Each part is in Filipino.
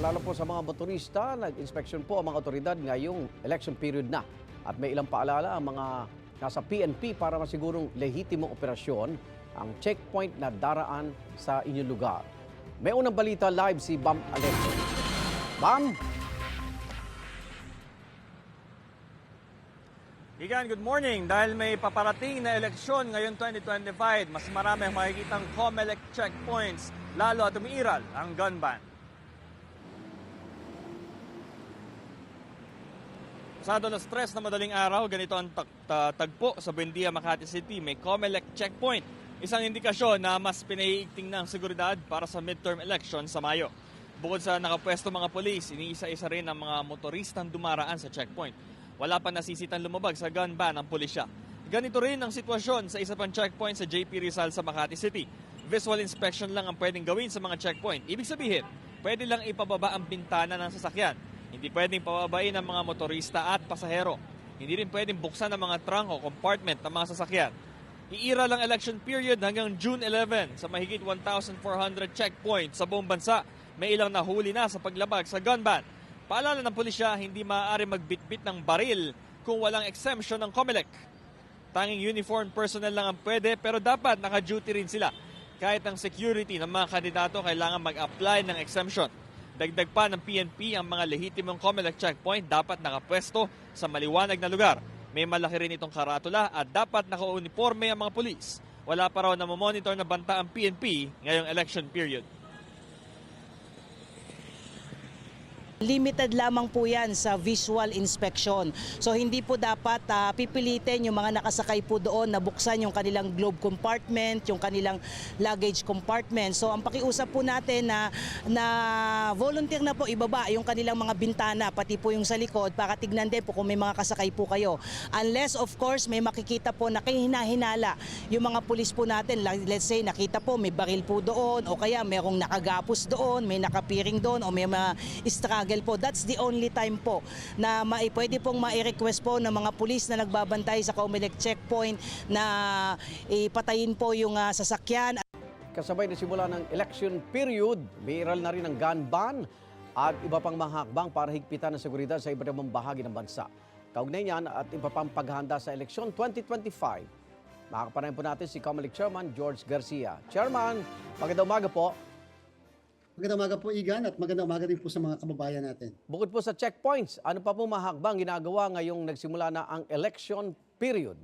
Paalala po sa mga motorista, nag-inspection po ang mga otoridad ngayong election period na. At may ilang paalala ang mga nasa PNP para masigurong lehitimong operasyon ang checkpoint na daraan sa inyong lugar. May unang balita live si Bam Alexo. Bam! Igan, good morning. Dahil may paparating na eleksyon ngayon 2025, mas marami ang makikitang COMELEC checkpoints, lalo at umiiral ang gun ban. Pasado na stress na madaling araw, ganito ang tag- ta- tagpo sa Buendia, Makati City. May COMELEC checkpoint. Isang indikasyon na mas pinaiigting na seguridad para sa midterm election sa Mayo. Bukod sa nakapwesto mga polis, iniisa-isa rin ang mga motoristang dumaraan sa checkpoint. Wala pa nasisitang lumabag sa gun ban ang pulisya. Ganito rin ang sitwasyon sa isa pang checkpoint sa JP Rizal sa Makati City. Visual inspection lang ang pwedeng gawin sa mga checkpoint. Ibig sabihin, pwede lang ipababa ang bintana ng sasakyan. Hindi pwedeng pababain ng mga motorista at pasahero. Hindi rin pwedeng buksan ang mga trunk o compartment ng mga sasakyan. Iira lang election period hanggang June 11 sa mahigit 1,400 checkpoints sa buong bansa. May ilang nahuli na sa paglabag sa gun ban. Paalala ng pulisya, hindi maaari magbitbit ng baril kung walang exemption ng COMELEC. Tanging uniform personnel lang ang pwede pero dapat naka-duty rin sila. Kahit ang security ng mga kandidato kailangan mag-apply ng exemption. Dagdag pa ng PNP ang mga lehitimong COMELEC checkpoint dapat nakapwesto sa maliwanag na lugar. May malaki rin itong karatula at dapat naka-uniforme ang mga pulis. Wala pa raw na monitor na banta ang PNP ngayong election period. Limited lamang po yan sa visual inspection. So hindi po dapat ah, pipilitin yung mga nakasakay po doon na buksan yung kanilang globe compartment, yung kanilang luggage compartment. So ang pakiusap po natin na, na volunteer na po ibaba yung kanilang mga bintana, pati po yung sa likod, para tignan din po kung may mga kasakay po kayo. Unless of course may makikita po na kahinahinala yung mga pulis po natin. Let's say nakita po may baril po doon o kaya merong nakagapos doon, may nakapiring doon o may mga struggle po. That's the only time po na mai, pwede pong mai-request po ng mga pulis na nagbabantay sa Comelec checkpoint na ipatayin po yung ah, sasakyan Kasabay na simula ng election period, viral na rin ang gun ban at iba pang mga hakbang para higpitan ang seguridad sa iba't ibang bahagi ng bansa. Kaugnay niyan at iba pang paghahanda sa eleksyon 2025. Makakapanayin po natin si Comelec Chairman George Garcia. Chairman, magandang umaga po. Magandang umaga po, Igan, at magandang umaga din po sa mga kababayan natin. Bukod po sa checkpoints, ano pa po mga hakbang ginagawa ngayong nagsimula na ang election period?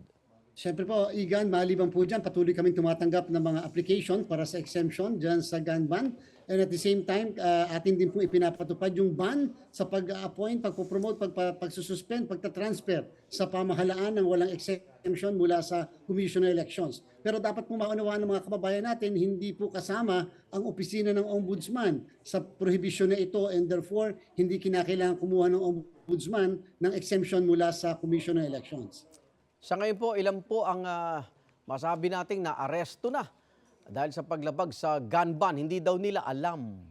Siyempre po, Igan, maliban po dyan, patuloy kaming tumatanggap ng mga application para sa exemption dyan sa gun ban. And at the same time, uh, atin din po ipinapatupad yung ban sa pag-appoint, pagpopromote, pag, pagsususpend, pagtatransfer sa pamahalaan ng walang exemption mula sa Commission on Elections. Pero dapat po maunawaan ng mga kababayan natin, hindi po kasama ang opisina ng Ombudsman sa prohibition na ito and therefore hindi kinakailangan kumuha ng Ombudsman ng exemption mula sa Commission on Elections. Sa ngayon po, ilan po ang ah, masabi nating na aresto na dahil sa paglabag sa gun ban. Hindi daw nila alam.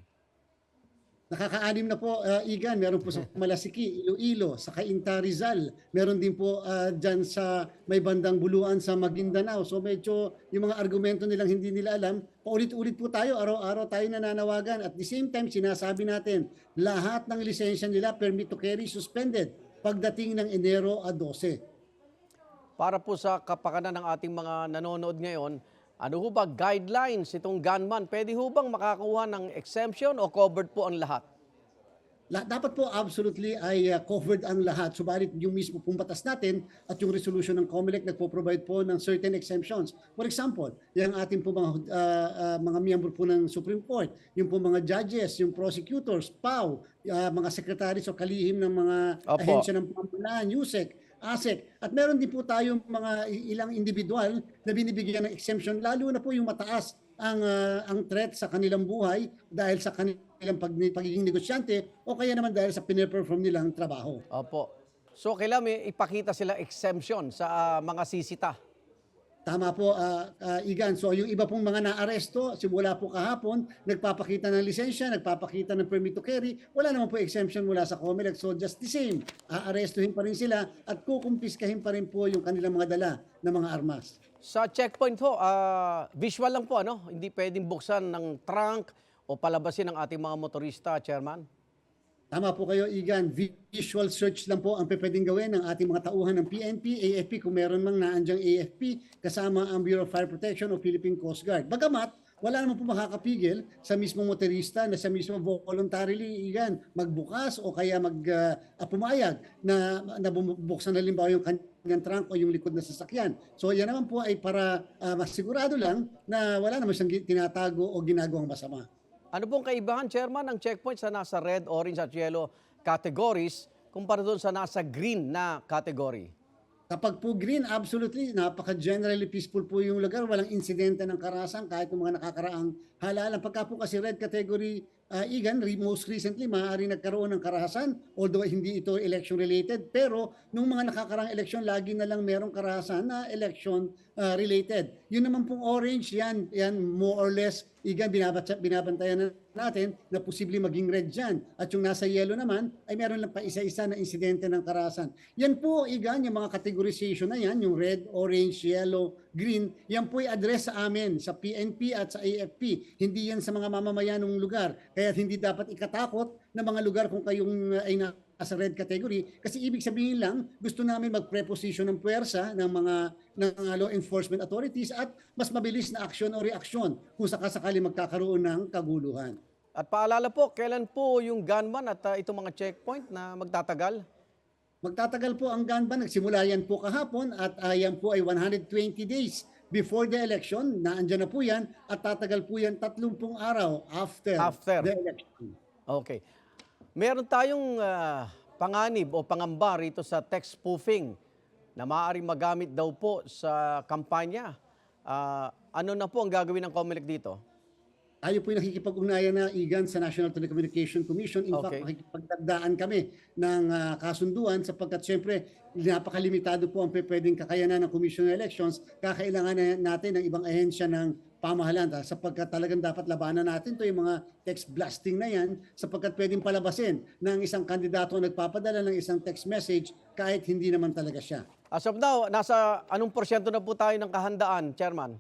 Nakakaanim na po, uh, Igan, meron po sa Malasiki, Iloilo, sa Cainta Rizal, meron din po uh, dyan sa may bandang buluan sa Maguindanao. So medyo yung mga argumento nilang hindi nila alam, paulit-ulit po tayo, araw-araw tayo nananawagan. At the same time, sinasabi natin, lahat ng lisensya nila, permit to carry, suspended pagdating ng Enero a 12. Para po sa kapakanan ng ating mga nanonood ngayon, ano ho ba guidelines itong gunman? Pwede ho bang makakuha ng exemption o covered po ang lahat? La- dapat po absolutely ay uh, covered ang lahat. Subalit yung mismo pong batas natin at yung resolution ng COMELEC nagpo-provide po ng certain exemptions. For example, yung ating po mga, uh, uh, mga miyembro po ng Supreme Court, yung po mga judges, yung prosecutors, PAW, uh, mga secretaries o kalihim ng mga Opo. ahensya ng pamahalaan, USEC, ASEC. At meron din po tayong mga ilang individual na binibigyan ng exemption, lalo na po yung mataas ang ah, ang threat sa kanilang buhay dahil sa kanilang pag, pagiging negosyante o kaya naman dahil sa pine-perform nilang trabaho. Opo. So kailangan may ipakita sila exemption sa ah, mga sisita. Tama po, ah, ah, Igan. So yung iba pong mga naaresto, simula po kahapon, nagpapakita ng lisensya, nagpapakita ng permit to carry, wala naman po exemption mula sa COMELEC. So just the same, aarestuhin pa rin sila at kukumpiskahin pa rin po yung kanilang mga dala ng mga armas. Sa checkpoint ho, ah, visual lang po, ano? Hindi pwedeng buksan ng trunk o palabasin ng ating mga motorista, Chairman? Tama po kayo, Igan. Visual search lang po ang pwedeng gawin ng ating mga tauhan ng PNP, AFP, kung meron mang naandyang AFP, kasama ang Bureau of Fire Protection o Philippine Coast Guard. Bagamat, wala naman po makakapigil sa mismong motorista na sa mismo voluntarily, Igan, magbukas o kaya mag ah, pumayag na, na bubuksan na limbawa yung kanyang trunk o yung likod na sasakyan. So yan naman po ay para ah, masigurado lang na wala naman siyang tinatago o ginagawang masama. Ano pong kaibahan, Chairman, ng checkpoint sa nasa red, orange at yellow categories kumpara doon sa nasa green na category? Kapag po green, absolutely, napaka-generally peaceful po yung lugar. Walang insidente ng karasan kahit yung mga nakakaraang halalan. Pagka po kasi red category, uh, Igan, most recently, maaari nagkaroon ng karahasan, although hindi ito election related. Pero nung mga nakakaraang election, lagi na lang merong karahasan na election uh, related. Yun naman pong orange, yan, yan more or less, Igan, binabatsa, binabantayan na natin na posibleng maging red dyan. At yung nasa yellow naman, ay meron lang pa isa-isa na insidente ng karahasan. Yan po, Igan, yung mga categorization na yan, yung red, orange, yellow, green, yan po ay address sa amin, sa PNP at sa AFP. Hindi yan sa mga mamamayan ng lugar. Kaya hindi dapat ikatakot na mga lugar kung kayong uh, ay na sa red category kasi ibig sabihin lang gusto namin mag-preposition ng puwersa ng mga ng mga law enforcement authorities at mas mabilis na aksyon o reaksyon kung sakasakali magkakaroon ng kaguluhan. At paalala po, kailan po yung gunman at uh, itong mga checkpoint na magtatagal? Magtatagal po ang gun ban. Nagsimula yan po kahapon at uh, yan po ay 120 days before the election. Naandyan na po yan at tatagal po yan 30 araw after, After. the election. Okay. Meron tayong ah, panganib o pangamba rito sa text spoofing na maaaring magamit daw po sa kampanya. Ah, ano na po ang gagawin ng COMELEC dito? Tayo po yung nakikipag-ugnayan na igan sa National Telecommunication Commission. In fact, Okay. makikipagdagdaan kami ng ah, kasunduan sapagkat siyempre napakalimitado po ang pwedeng kakayanan ng Commission on Elections. Kakailangan na natin ng ibang ahensya ng pamahalaan ah, sapagkat talagang dapat labanan natin to yung mga text blasting na yan sapagkat pwedeng palabasin ng isang kandidato na nagpapadala ng isang text message kahit hindi naman talaga siya. As of now, nasa anong porsyento na po tayo ng kahandaan, Chairman?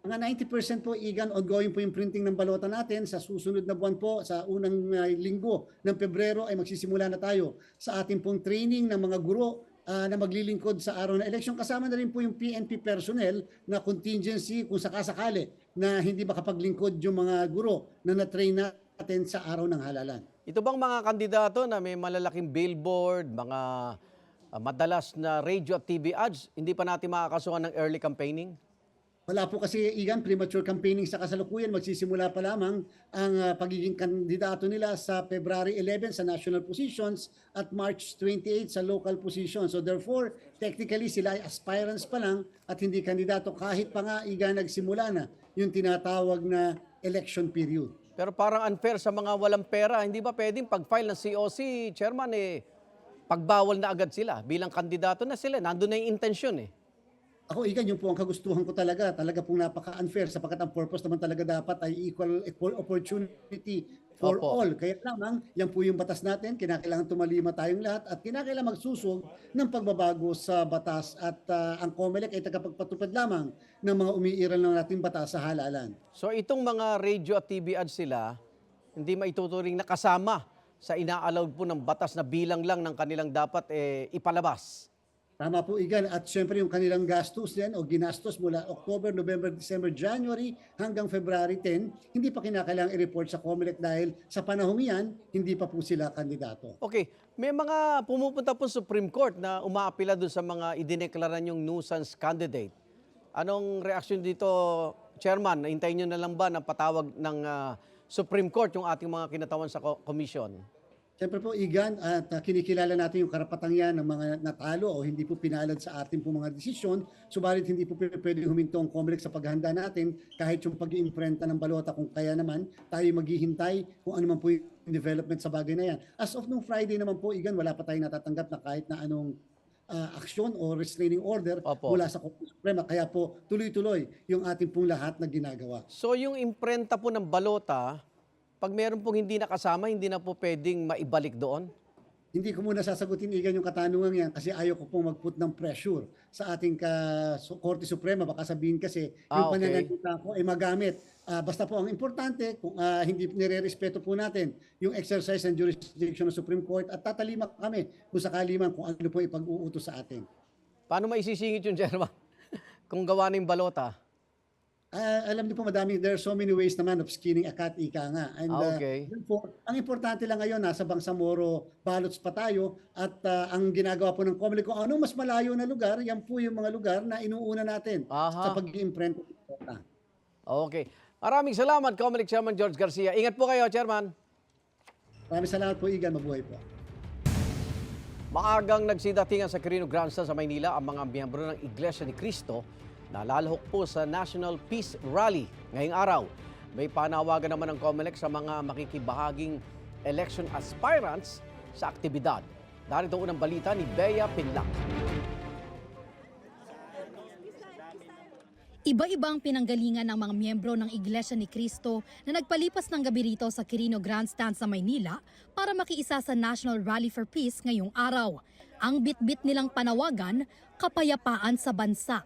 Mga 90% po, Igan, ongoing po yung printing ng balota natin. Sa susunod na buwan po, sa unang uh, linggo ng Pebrero ay magsisimula na tayo sa ating pong training ng mga guro uh, na maglilingkod sa araw na eleksyon. Kasama na rin po yung PNP personnel na contingency kung sakasakali na hindi makapaglingkod yung mga guro na na-train natin sa araw ng halalan. Ito bang mga kandidato na may malalaking billboard, mga ah, madalas na radio at TV ads, hindi pa natin makakasuhan ng early campaigning? Wala po kasi igan premature campaigning sa kasalukuyan magsisimula pa lamang ang ah, pagiging kandidato nila sa February 11 sa national positions at March 28 sa local positions. So therefore, technically sila ay aspirants pa lang at hindi kandidato kahit pa nga igan nagsimula na yung tinatawag na election period. Pero parang unfair sa mga walang pera. Hindi ba pwedeng pag-file ng COC, Chairman, eh, pagbawal na agad sila bilang kandidato na sila. Nandun na yung intensyon eh. Ako, igan, yung po ang kagustuhan ko talaga. Talaga pong napaka-unfair sapagkat ang purpose naman talaga dapat ay equal, equal opportunity for Opo. all. Kaya lamang, yan po yung batas natin. Kinakailangan tumalima tayong lahat at kinakailangan magsusog ng pagbabago sa batas at ah, ang COMELEC ay tagapagpatupad lamang ng mga umiiral ng ating batas sa halalan. So itong mga radio at TV ads sila, hindi maituturing na kasama sa ina-allowed po ng batas na bilang lang ng kanilang dapat eh, ipalabas. Tama po, Igan. At syempre yung kanilang gastos din o ginastos mula October, November, December, January hanggang February 10, hindi pa kinakailangang i-report sa COMELEC dahil sa panahong yan, hindi pa po sila kandidato. Okay, may mga pumupunta po Supreme Court na umaapila doon sa mga idineklara yung nuisance candidate. Anong reaksyon dito, Chairman? Hintayin nyo na lang ba na patawag ng ah, Supreme Court yung ating mga kinatawan sa ko- commission? Siyempre po, Igan, at uh, kinikilala natin yung karapatang yan ng mga natalo o hindi po pinalad sa ating po mga desisyon. Subalit hindi po p- pwedeng huminto ang COMELEC sa paghanda natin kahit yung pag-iimprenta ng balota kung kaya naman tayo maghihintay kung ano man po yung development sa bagay na yan. As of nung Friday naman po, Igan, wala pa tayong natatanggap na kahit na anong uh, aksyon o restraining order Opo. mula sa Korte Suprema. Kaya po tuloy-tuloy yung ating pong lahat na ginagawa. So yung imprenta po ng balota, pag meron pong hindi nakasama, hindi na po pwedeng maibalik doon? Hindi ko muna sasagutin igan yung katanungan yan kasi ayaw ko pong mag-put ng pressure sa ating ka, so, Korte Suprema. Baka sabihin kasi Ah, yung okay. pananalita ko ay magamit Ah, basta po ang importante, kung ah, hindi nire-respeto po natin yung exercise and jurisdiction ng Supreme Court at tatalimak kami kung sakali man kung ano po ipag-uutos sa atin. Paano maisisingit yung chairman? Kung gawa ng balota. Ah, alam niyo po madami, there are so many ways naman of skinning a cat, ika nga. And, Ah, ah, okay. yun po, ang importante lang ngayon, nasa Bangsamoro, ballots pa tayo, at ah, ang ginagawa po ng COMELEC, kung ano mas malayo na lugar, yan po yung mga lugar na inuuna natin Aha. sa pag-imprint. Okay. Maraming salamat, Comelec Chairman George Garcia. Ingat po kayo, Chairman. Maraming salamat po, Igan. Mabuhay po. Maagang nagsidatingan sa Quirino Grandstand sa Maynila ang mga miyembro ng Iglesia ni Cristo na lalahok po sa National Peace Rally ngayong araw. May panawagan naman ng COMELEC sa mga makikibahaging election aspirants sa aktibidad. Darito unang balita ni Bea Pinlac. Iba-iba ang pinanggalingan ng mga miyembro ng Iglesia ni Cristo na nagpalipas ng gabi rito sa Quirino Grandstand sa Maynila para makiisa sa National Rally for Peace ngayong araw. Ang bitbit nilang panawagan, kapayapaan sa bansa.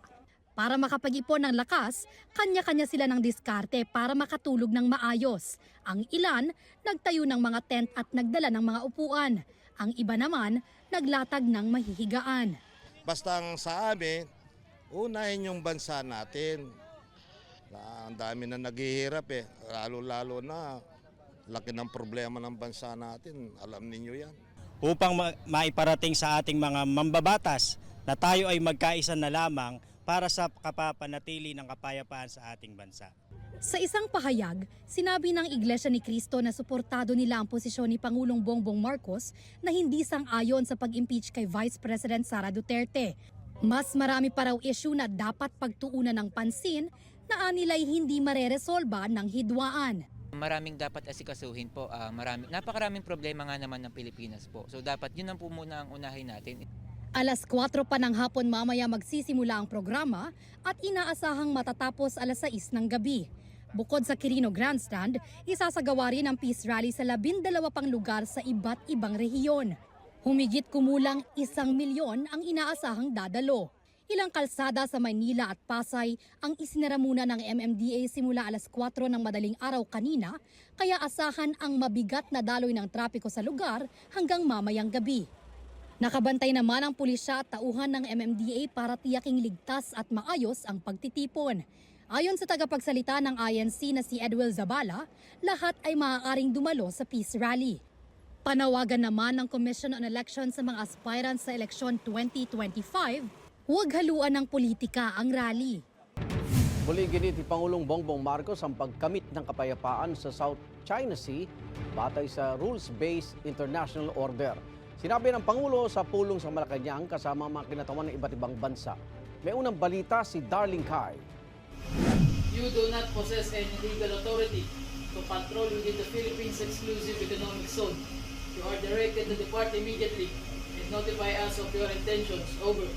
Para makapag-ipon ng lakas, kanya-kanya sila ng diskarte para makatulog ng maayos. Ang ilan, nagtayo ng mga tent at nagdala ng mga upuan. Ang iba naman, naglatag ng mahihigaan. Basta ang sa amin, unahin yung bansa natin. Na, ang dami na naghihirap eh. Lalo-lalo na, laki ng problema ng bansa natin. Alam ninyo yan. upang ma- maiparating sa ating mga mambabatas na tayo ay magkaisa na lamang para sa kapapanatili ng kapayapaan sa ating bansa. Sa isang pahayag, sinabi ng Iglesia ni Cristo na suportado nila ang posisyon ni Pangulong Bongbong Marcos na hindi sang-ayon sa pag-impeach kay Vice President Sara Duterte. Mas marami pa raw issue na dapat pagtuunan ng pansin na anilay hindi mareresolba ng hidwaan. Maraming dapat asikasuhin po. ah, marami, napakaraming problema nga naman ng Pilipinas po. So dapat yun ang po muna ang unahin natin. Alas 4 pa ng hapon mamaya magsisimula ang programa at inaasahang matatapos alas 6 ng gabi. Bukod sa Quirino Grandstand, isasagawa rin ang peace rally sa labindalawa pang lugar sa iba't ibang rehiyon. Humigit kumulang isang milyon ang inaasahang dadalo. Ilang kalsada sa Maynila at Pasay ang isinara muna ng MMDA simula alas 4 ng madaling araw kanina, kaya asahan ang mabigat na daloy ng trapiko sa lugar hanggang mamayang gabi. Nakabantay naman ang pulisya at tauhan ng MMDA para tiyaking ligtas at maayos ang pagtitipon. Ayon sa tagapagsalita ng INC na si Edwel Zabala, lahat ay maaaring dumalo sa peace rally. Panawagan naman ng Commission on Elections sa mga aspirants sa eleksyon 2025, huwag haluan ng politika ang rally. Muli ginit ni Pangulong Bongbong Marcos ang pagkamit ng kapayapaan sa South China Sea batay sa rules-based international order. Sinabi ng Pangulo sa pulong sa Malacanang kasama ang mga kinatawan ng iba't ibang bansa. May unang balita si Darling Kai. You do not possess any legal authority to patrol within the Philippines Exclusive Economic Zone. You are directed to depart immediately and notify us of your intentions. Over.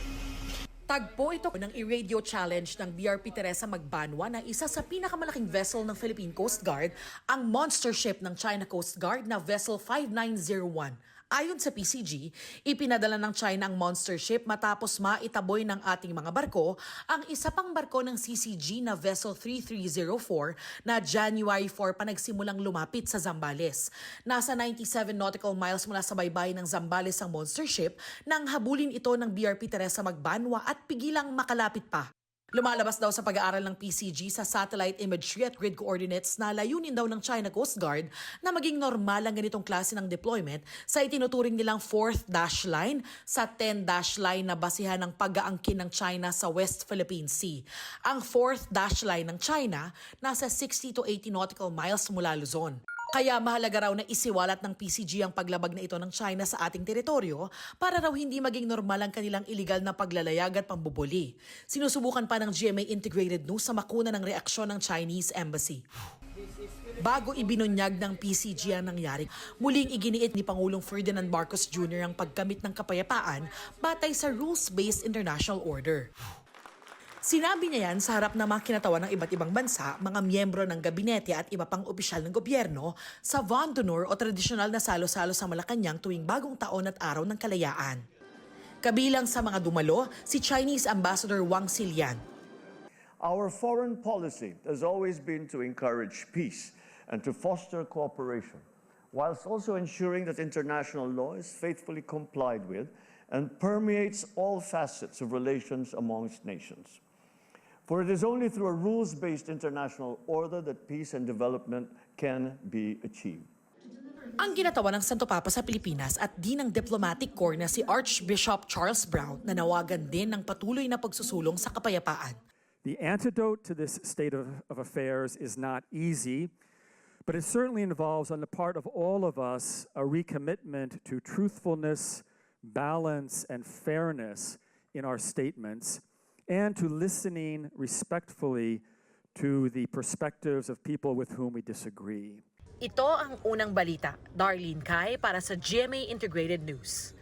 Tagpo ito ng i-radio challenge ng BRP Teresa Magbanwa na isa sa pinakamalaking vessel ng Philippine Coast Guard, ang monster ship ng China Coast Guard na Vessel 5901. Ayon sa PCG, ipinadala ng China ang monster ship matapos maitaboy ng ating mga barko ang isa pang barko ng CCG na Vessel 3304 na January 4 pa nagsimulang lumapit sa Zambales. Nasa 97 nautical miles mula sa baybay ng Zambales ang monster ship nang habulin ito ng BRP Teresa Magbanwa at pigilang makalapit pa. Lumalabas daw sa pag-aaral ng PCG sa satellite imagery at grid coordinates na layunin daw ng China Coast Guard na maging normal ang ganitong klase ng deployment sa itinuturing nilang 4th dash line sa 10 dash line na basihan ng pag-aangkin ng China sa West Philippine Sea. Ang 4th dash line ng China nasa 60 to 80 nautical miles mula Luzon. Kaya mahalaga raw na isiwalat ng PCG ang paglabag na ito ng China sa ating teritoryo para raw hindi maging normal ang kanilang iligal na paglalayag at pambubuli. Sinusubukan pa ng GMA Integrated News sa makuna ng reaksyon ng Chinese Embassy. Bago ibinunyag ng PCG ang nangyari, muling iginiit ni Pangulong Ferdinand Marcos Jr. ang pagkamit ng kapayapaan batay sa rules-based international order. Sinabi niya yan sa harap ng mga kinatawan ng iba't ibang bansa, mga miyembro ng gabinete at iba pang opisyal ng gobyerno sa Von d'Honneur o tradisyonal na salo-salo sa Malacanang tuwing bagong taon at araw ng kalayaan. Kabilang sa mga dumalo, si Chinese Ambassador Wang Xilian. Our foreign policy has always been to encourage peace and to foster cooperation, whilst also ensuring that international law is faithfully complied with and permeates all facets of relations amongst nations. For it is only through a rules based international order that peace and development can be achieved. Ang ginatawa ng Santo Papa sa Pilipinas at di ng diplomatic corps na si Archbishop Charles Brown nanawagan din ng patuloy na pagsusulong sa kapayapaan. The antidote to this state of, of affairs is not easy, but it certainly involves, on the part of all of us, a recommitment to truthfulness, balance, and fairness in our statements, and to listening respectfully to the perspectives of people with whom we disagree. Ito ang unang balita. Darlene Kai para sa GMA Integrated News.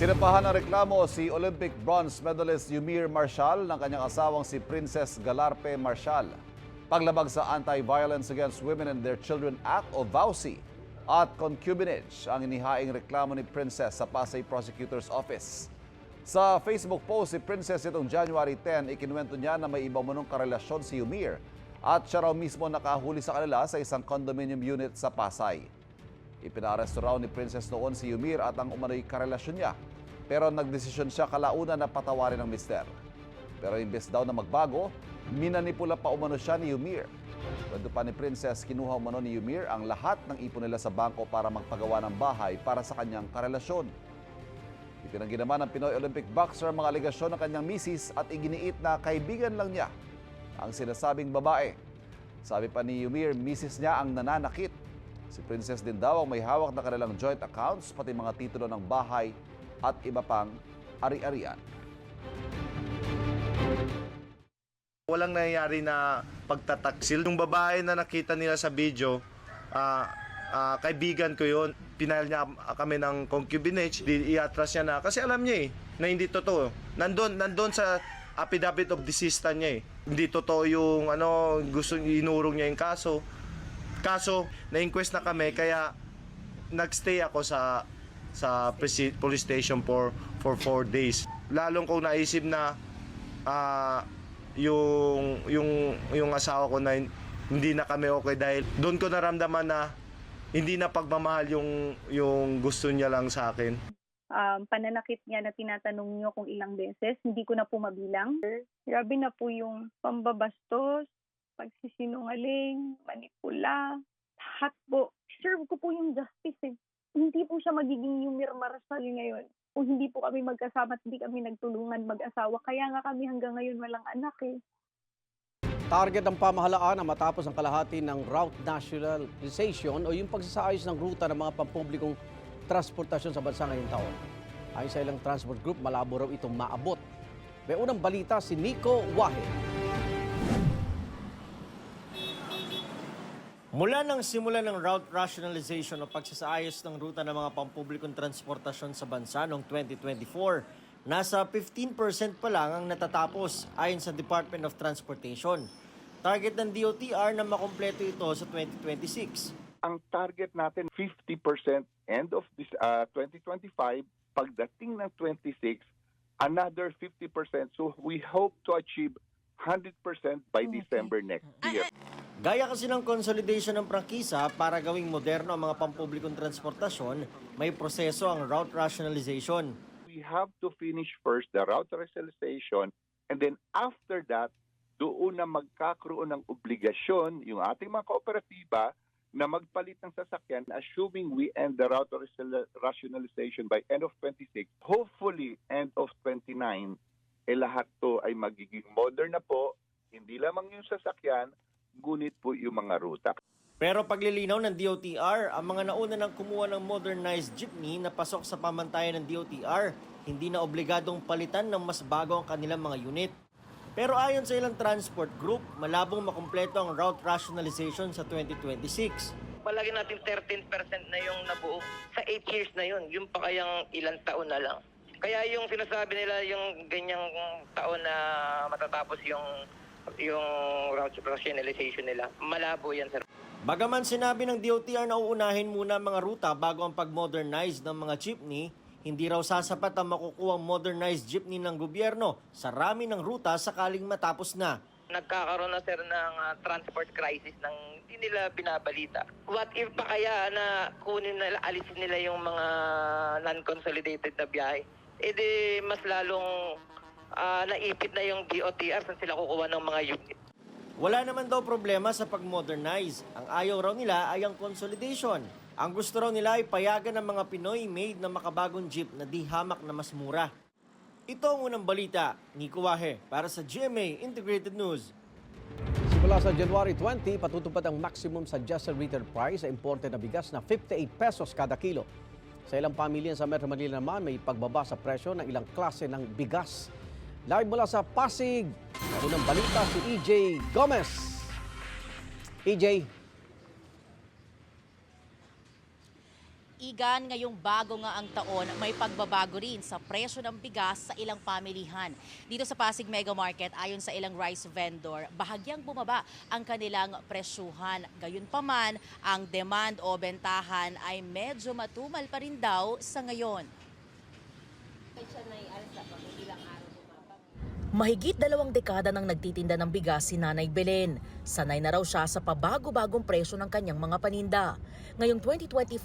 Sinapahan ng reklamo si Olympic bronze medalist Yumir Marshall ng kanyang asawang si Princess Galarpe Marshall. Paglabag sa Anti-Violence Against Women and Their Children Act o VAUSI at concubinage ang inihaing reklamo ni Princess sa Pasay Prosecutor's Office. Sa Facebook post si Princess itong January 10, ikinuwento niya na may ibang munong karelasyon si Yumir at siya raw mismo nakahuli sa kanila sa isang condominium unit sa Pasay. Ipinaresto raw ni Princess noon si Yumir at ang umano'y karelasyon niya. Pero nagdesisyon siya kalauna na patawarin ng mister. Pero imbes daw na magbago, minanipula pa umano siya ni Yumir. Kwento pa ni Princess, kinuha umano ni Yumir ang lahat ng ipon nila sa bangko para magpagawa ng bahay para sa kanyang karelasyon. Itinanggi naman ng Pinoy Olympic boxer mga alegasyon ng kanyang misis at iginiit na kaibigan lang niya ang sinasabing babae. Sabi pa ni Yumir, misis niya ang nananakit. Si Princess din daw ang may hawak na kanilang joint accounts, pati mga titulo ng bahay at iba pang ari-arian. Walang nangyayari na pagtataksil. Yung babae na nakita nila sa video, ah, ah, kaibigan ko yun. Pinahal niya kami ng concubinage. Di, iatras niya na. Kasi alam niya eh, na hindi totoo. Nandun, nandun sa affidavit of desista niya eh. Hindi totoo yung ano, gusto inurong niya yung kaso. Kaso, na-inquest na kami, kaya nagstay ako sa sa police station for for four days. Lalong kong naisip na ah, yung yung yung asawa ko na hindi na kami okay dahil doon ko naramdaman na hindi na pagmamahal yung yung gusto niya lang sa akin. um, pananakit niya na tinatanong niyo kung ilang beses, hindi ko na po mabilang. Grabe na po yung pambabastos, pagsisinungaling, manipula, lahat po. Serve ko po yung justice eh. Hindi po siya magiging yung Marshall ngayon. Kung hindi po kami magkasama at hindi kami nagtulungan mag-asawa. Kaya nga kami hanggang ngayon walang anak eh. Target ng pamahalaan na matapos ang kalahati ng route nationalization o yung pagsasaayos ng ruta ng mga pampublikong transportasyon sa bansa ngayong taon. Ayon sa ilang transport group, malabo raw itong maabot. May unang balita si Nico Wahe. Mula nang simula ng route rationalization o pagsasaayos ng ruta ng mga pampublikong transportasyon sa bansa noong 2024, nasa 15% pa lang ang natatapos ayon sa Department of Transportation. Target ng DOTR na makompleto ito sa 2026. ang target natin 50% end of this uh, 2025 pagdating ng 26 another 50% so we hope to achieve 100% by December next year Gaya kasi ng consolidation ng prangkisa para gawing moderno ang mga pampublikong transportasyon, may proseso ang route rationalization. We have to finish first the route rationalization and then after that doon na magkakaroon ng obligasyon yung ating mga kooperatiba na magpalit ng sasakyan assuming we end the route rational- rationalization by end of 26 hopefully end of 29 eh lahat to ay magiging modern na po. Hindi lamang yung sasakyan ngunit po yung mga ruta Pero paglilinaw ng DOTR, ang mga nauna nang kumuha ng modernized jeepney na pasok sa pamantayan ng DOTR, hindi na obligadong palitan ng mas bago ang kanilang mga unit. Pero ayon sa ilang transport group, malabong makumpleto ang route rationalization sa 2026. palagi natin 13% na yung nabuo sa 8 years na yun. Yung pa kayang ilang taon na lang. Kaya yung sinasabi nila yung ganyang taon na matatapos yung yung route rationalization nila, malabo yan sir. Bagaman sinabi ng DOTR na uunahin muna ang mga ruta bago ang pag-modernize ng mga jeepney, hindi raw sasapat ang makukuha ang modernized jeepney ng gobyerno sa rami ng ruta sakaling matapos na. Nagkakaroon na sir ng ah, transport crisis ng hindi nila binabalita. What if pa kaya na kunin nila, alisin nila yung mga non-consolidated na biyahe? E di mas lalong ah, naipit na yung DOTR saan sila kukuha ng mga unit. Wala naman daw problema sa pag-modernize. Ang ayaw raw nila ay ang consolidation. Ang gusto raw nila ay payagan ng mga Pinoy-made na makabagong jeep na di hamak na mas mura. Ito ang unang balita. Nico Wahe para sa GMA Integrated News. Simula sa January 20, patutupad ang maximum suggested retail price sa imported na bigas na 58 pesos kada kilo. Sa ilang pamilya sa Metro Manila naman, may pagbaba sa presyo ng ilang klase ng bigas. Live mula sa Pasig, ang unang balita si EJ Gomez. EJ, Igan, ngayong bago nga ang taon, may pagbabago rin sa presyo ng bigas sa ilang pamilihan. Dito sa Pasig Mega Market, ayon sa ilang rice vendor, bahagyang bumaba ang kanilang presyuhan. Gayunpaman, ang demand o bentahan ay medyo matumal pa rin daw sa ngayon. Mahigit dalawang dekada nang nagtitinda ng bigas si Nanay Belen. Sanay na raw siya sa pabago-bagong presyo ng kanyang mga paninda. Ngayong 2025,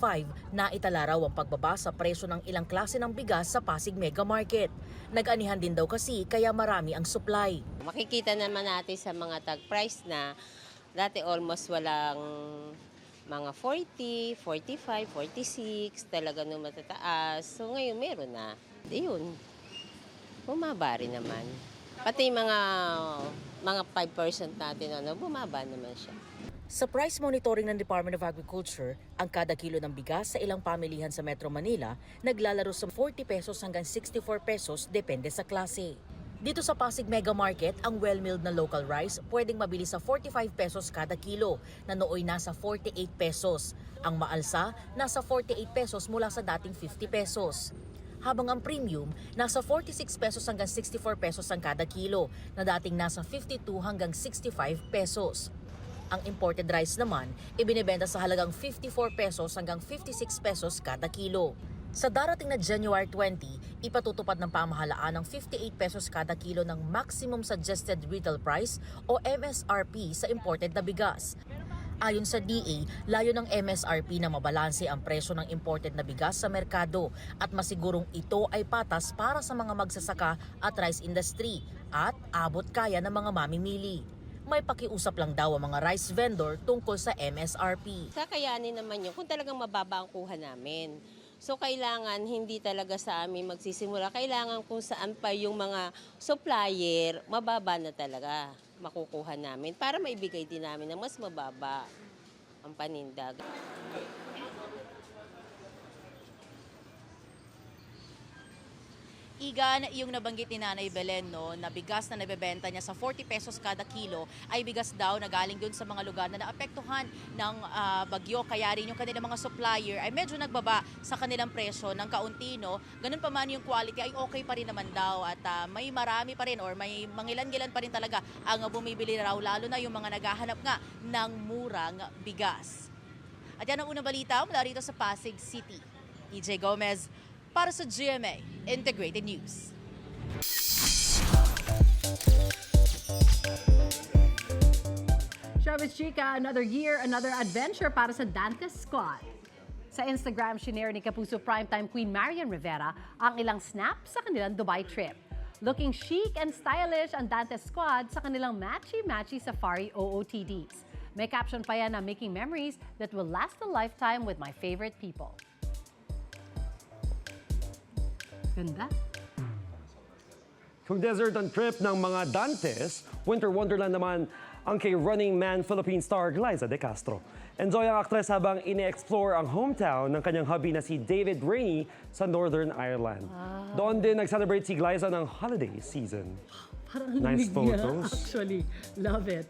naitala raw ang pagbaba sa presyo ng ilang klase ng bigas sa Pasig Mega Market. Nag-anihan din daw kasi kaya marami ang supply. Makikita naman natin sa mga tag price na dati almost walang mga 40, 45, 46, talaga nung matataas. So ngayon meron na. Yun, bumaba rin naman. Pati mga mga 5% natin, ano, bumaba naman siya. Sa price monitoring ng Department of Agriculture, ang kada kilo ng bigas sa ilang pamilihan sa Metro Manila naglalaro sa 40 pesos hanggang 64 pesos depende sa klase. Dito sa Pasig Mega Market, ang well-milled na local rice pwedeng mabili sa 45 pesos kada kilo na nooy nasa 48 pesos. Ang maalsa, nasa 48 pesos mula sa dating 50 pesos. Habang ang premium, nasa 46 pesos hanggang 64 pesos ang kada kilo na dating nasa 52 hanggang 65 pesos. Ang imported rice naman, ibinebenta sa halagang 54 pesos hanggang 56 pesos kada kilo. Sa darating na January 20, ipatutupad ng pamahalaan ng 58 pesos kada kilo ng Maximum Suggested Retail Price o MSRP sa imported na bigas. Ayon sa DA, layo ng MSRP na mabalanse ang presyo ng imported na bigas sa merkado at masigurong ito ay patas para sa mga magsasaka at rice industry at abot kaya ng mga mamimili. May pakiusap lang daw ang mga rice vendor tungkol sa MSRP. Kakayanin naman yun kung talagang mababa ang kuha namin. So kailangan hindi talaga sa amin magsisimula. Kailangan kung saan pa yung mga supplier, mababa na talaga makukuha namin para maibigay din namin ng mas mababa ang panindag. Igan, yung nabanggit ni Nanay Belen, no, na bigas na nabebenta niya sa 40 pesos kada kilo ay bigas daw na galing dun sa mga lugar na naapektuhan ng ah, bagyo. Kaya rin yung kanilang mga supplier ay medyo nagbaba sa kanilang presyo ng kaunti. No? Ganun pa man yung quality ay okay pa rin naman daw at ah, may marami pa rin or may mangilan-gilan pa rin talaga ang bumibili raw lalo na yung mga naghahanap nga ng murang bigas. At yan ang unang balita mula rito sa Pasig City. EJ Gomez para sa GMA Integrated News. Travis Chica, another year, another adventure para sa Dantes Squad. Sa Instagram, shinare ni Kapuso Primetime Queen Marian Rivera ang ilang snap sa kanilang Dubai trip. Looking chic and stylish ang Dantes Squad sa kanilang matchy-matchy safari OOTDs. May caption pa yan na making memories that will last a lifetime with my favorite people. Ganda. Kung desert ang trip ng mga Dantes, Winter Wonderland naman ang kay Running Man Philippine star Glyza De Castro. Enjoy ang aktres habang ine-explore ang hometown ng kanyang hubby na si David Rainey sa Northern Ireland. Doon din nag-celebrate si Glyza ng holiday season. Parang Nice lamig niya, photos. Actually, love it.